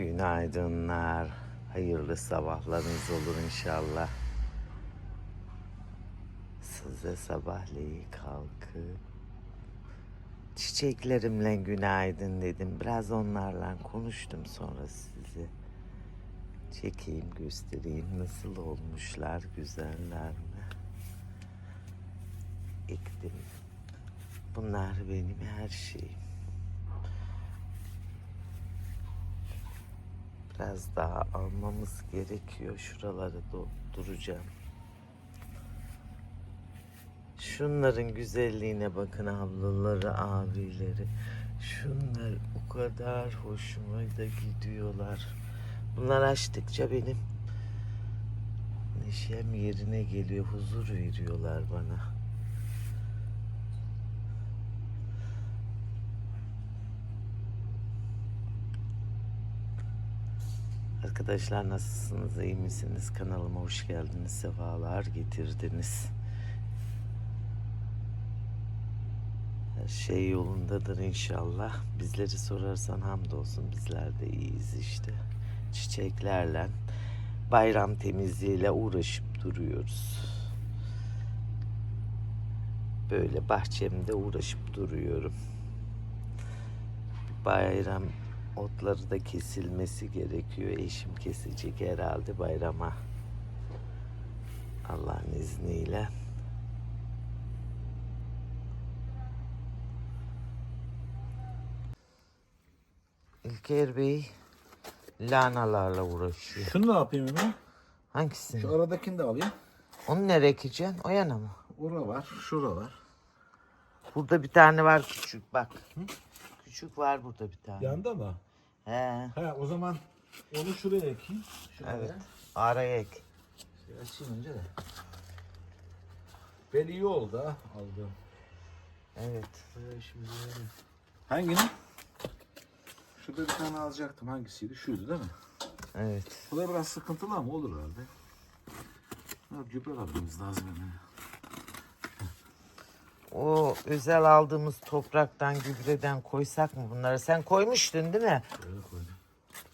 Günaydınlar. Hayırlı sabahlarınız olur inşallah. Size sabahleyi kalkıp çiçeklerimle günaydın dedim. Biraz onlarla konuştum sonra sizi. Çekeyim göstereyim nasıl olmuşlar güzeller mi? Ektim. Bunlar benim her şeyim. Biraz daha almamız gerekiyor. Şuraları dolduracağım. Şunların güzelliğine bakın ablaları, abileri. Şunlar o kadar hoşuma da gidiyorlar. Bunlar açtıkça benim neşem yerine geliyor. Huzur veriyorlar bana. Arkadaşlar nasılsınız? iyi misiniz? Kanalıma hoş geldiniz. Sefalar getirdiniz. Her şey yolundadır inşallah. Bizleri sorarsan hamdolsun bizler de iyiyiz işte. Çiçeklerle, bayram temizliğiyle uğraşıp duruyoruz. Böyle bahçemde uğraşıp duruyorum. Bayram otları da kesilmesi gerekiyor. Eşim kesecek herhalde bayrama. Allah'ın izniyle. İlker Bey lanalarla uğraşıyor. Şunu ne yapayım Ömer? Hangisini? Şu aradakini de alayım. Onu nereye ekeceksin? O yana mı? Ora var, şura var. Burada bir tane var küçük bak. Küçük var burada bir tane. Yanda mı? He, He o zaman onu şuraya ekeyim. Şuraya. evet. Araya ek. Şey açayım önce de. Ben iyi oldu ha aldım. Evet. İşimize yarıyor. Hangini? Şurada bir tane alacaktım. Hangisiydi? Şuydu değil mi? Evet. Bu da biraz sıkıntılı ama olur herhalde. Ha, gübre almamız lazım hemen. O özel aldığımız topraktan, gübreden koysak mı bunları? Sen koymuştun değil mi? Şöyle koydum.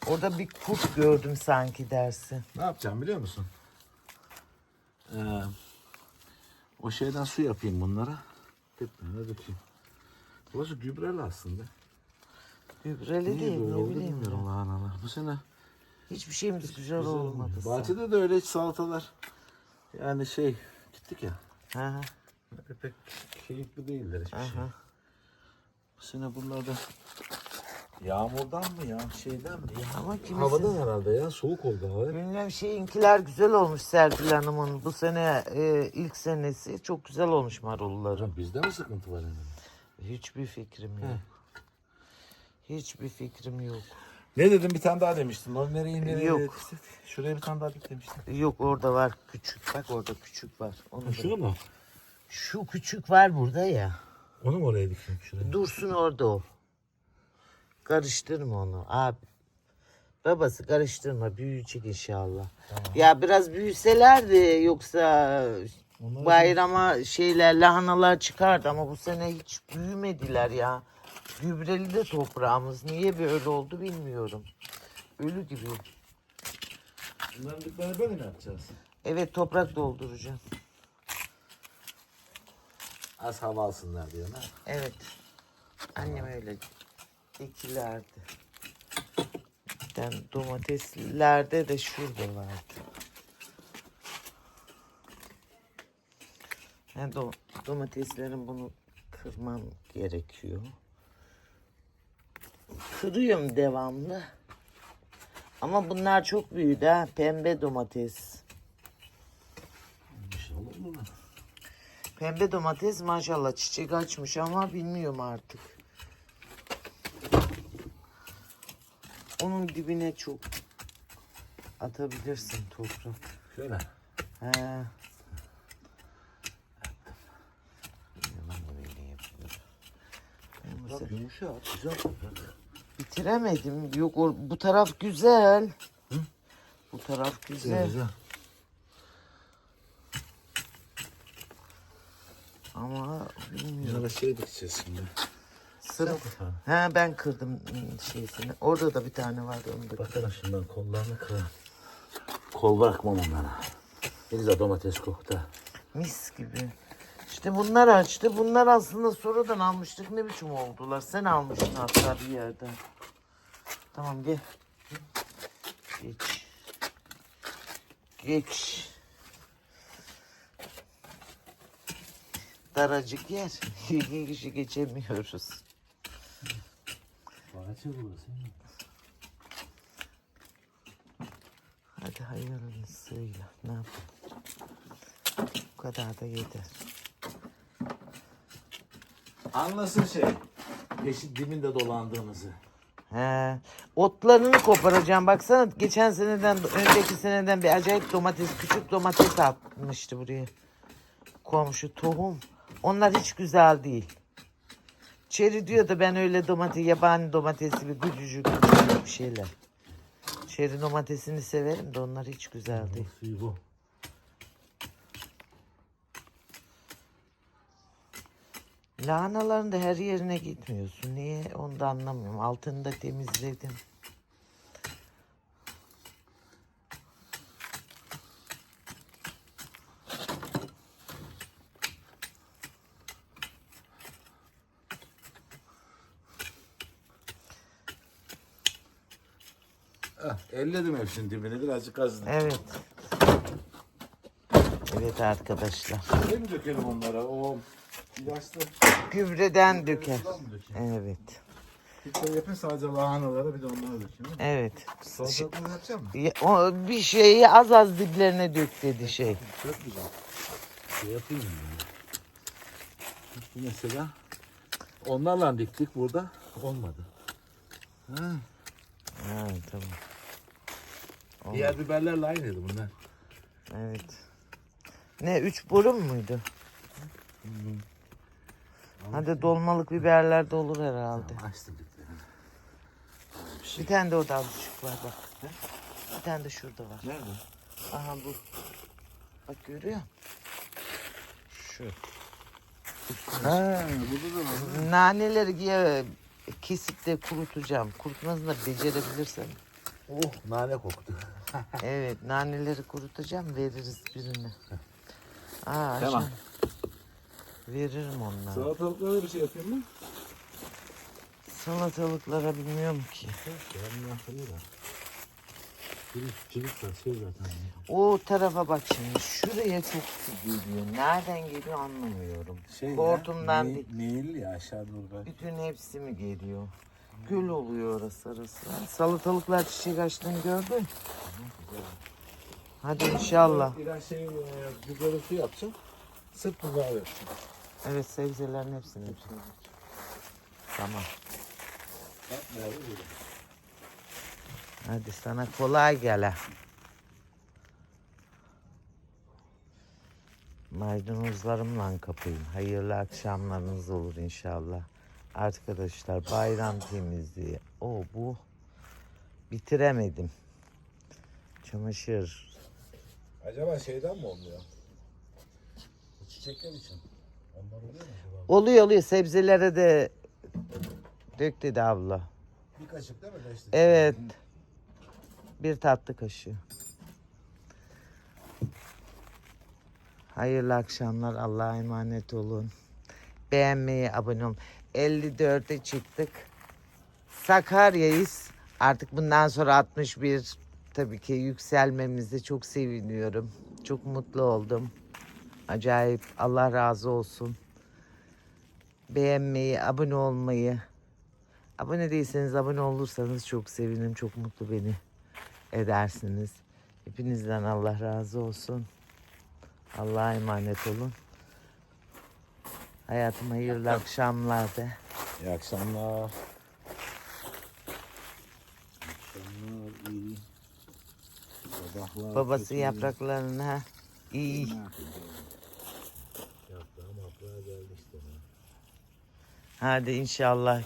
Orada bir kurt gördüm sanki dersin. Ne yapacağım biliyor musun? Ee, o şeyden su yapayım bunlara. Tepene dökeyim. Burası gübreli aslında. Gübreli Niye değil böyle ne oldu bileyim. bilmiyorum ya. lahanalar. Bu sene Hiçbir şeyimiz güzel, güzel olmadı. Bahçede de öyle hiç salatalar. Yani şey gittik ya. Ha, Pek keyifli değiller hiçbir şey. aha. Bu sene buralarda yağmurdan mı ya şeyden mi? Ya, Ama kimisi... havadan herhalde ya soğuk oldu hava. Bilmem şeyinkiler güzel olmuş Serpil Hanım'ın. Bu sene e, ilk senesi çok güzel olmuş marulları. Bizde mi sıkıntı var yani? Hiçbir fikrim yok. Hiçbir fikrim yok. Ne dedim bir tane daha demiştin. O nereye nereye? Yok. Şuraya bir tane daha dik demiştin. Yok orada var küçük. Bak orada küçük var. Onu Şunu mu? Şu küçük var burada ya. Onu mu oraya dikeyim şuraya? Dursun orada o. Karıştırma onu abi. Babası karıştırma büyüyecek inşallah. Ya biraz büyüselerdi yoksa Onlar bayrama şeyler lahanalar çıkardı ama bu sene hiç büyümediler ya. Gübreli de toprağımız niye böyle oldu bilmiyorum. Ölü gibi. Bunların diklerini böyle mi yapacağız? Evet toprak dolduracağım. Az hava alsınlar diyor ha. Evet. Annem öyle dikilerdi. Ben domateslerde de şurada vardı. Ben do domateslerin bunu kırmam gerekiyor. Kırıyorum devamlı. Ama bunlar çok büyüdü ha. Pembe domates. İnşallah olur mu? Pembe domates maşallah çiçek açmış ama bilmiyorum artık. Onun dibine çok atabilirsin toprak. Şöyle. He. Yumuşak. Güzel toprak. Bitiremedim. Yok o, bu taraf güzel. Bu taraf Güzel güzel. güzel. Ama bilmiyorum. Bunlara şey dikeceğiz şimdi. Ha. Ha ben kırdım ım, şeysini. Orada da bir tane vardı onu da. Bakın ben kollarını kırarım. Kol bırakmam onlara. Güzel domates koktu. Mis gibi. İşte bunlar açtı. Bunlar aslında sonradan almıştık. Ne biçim oldular? Sen almıştın hatta bir yerden. Tamam gel. Geç. Geç. Daracık yer. İki kişi geçemiyoruz. Bahçe burası. Hadi hayırlısıyla. Ne yapalım? Bu kadar da yeter. Anlasın şey. Peşin dibinde dolandığımızı. He. Otlarını koparacağım. Baksana geçen seneden, önceki seneden bir acayip domates, küçük domates atmıştı buraya. Komşu tohum. Onlar hiç güzel değil. Çeri diyor da ben öyle domates, yabani domatesi gibi gücücük gücücük bir şeyler. Çeri domatesini severim de onlar hiç güzel değil. Suyu bu. Lahanaların da her yerine gitmiyorsun. Niye? Onu da anlamıyorum. Altını da temizledim. Elledim hepsinin dibini birazcık kazdım. Evet. Evet arkadaşlar. Ne mi dökelim onlara? O ilaçlı Gübreden döker. dökelim? Evet. Bir şey yapayım sadece lahanalara bir de onlara dökeyim. Evet. Salatalıkları yapacak mısın? Ya, O bir şeyi az az diplerine dök dedi şey. Çok güzel. Şey yapayım mı? Bu mesela onlarla diktik burada. Olmadı. Ha. Ha, tamam. Diğer biberlerle aynıydı bunlar. Evet. Ne üç burun muydu? Hadi dolmalık biberler de olur herhalde. Açtım diplerini. Bir tane de orada azıcık var bak. Bir tane de şurada var. Nerede? Aha bu. Bak görüyor musun? Şu. Ha, burada da var. Naneleri giye kesip de kurutacağım. Kurutmasını da becerebilirsem. Oh, nane koktu. Evet naneleri kurutacağım veririz birine. Aa, Tamam. Veririm onlara. Salatalıklara bir şey yapayım mı? Salatalıklara bilmiyorum ki. O tarafa bak şimdi. Şuraya çok su geliyor. Nereden geliyor anlamıyorum. Şey Hortumdan ya, değil. ne, Neyli ya aşağı doğru. Bütün hepsi mi geliyor? Gül oluyor orası arası. Salatalıklar çiçek açtığını gördün. Hadi inşallah. İran şey, e, gübreli su yapacağım. Sırf bunları yapacağım. Evet sebzelerin hepsini. hepsini. Tamam. Hadi sana kolay gele. Maydanozlarımla kapayım. Hayırlı akşamlarınız olur inşallah. Arkadaşlar bayram temizliği. O bu. Bitiremedim. Çamaşır. Acaba şeyden mi olmuyor? Bu çiçekler için. Onlar oluyor mu acaba? Oluyor oluyor sebzelere de dök dedi abla. Bir kaşık değil mi? Beş litre. Evet. Bir tatlı kaşığı. Hayırlı akşamlar. Allah'a emanet olun. Beğenmeyi, abone olun. 54'e çıktık. Sakarya'yız. Artık bundan sonra 61 tabii ki yükselmemizde çok seviniyorum. Çok mutlu oldum. Acayip Allah razı olsun. Beğenmeyi, abone olmayı, Abone değilseniz abone olursanız çok sevinirim. Çok mutlu beni edersiniz. Hepinizden Allah razı olsun. Allah'a emanet olun. Hayatım hayırlı akşamlar de. İyi akşamlar. Akşamlar iyi. Sabahlar Babası kötü. yapraklarını ha. İyi. Yaprağı maprağı geldi işte. Hadi inşallah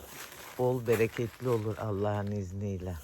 bol bereketli olur Allah'ın izniyle.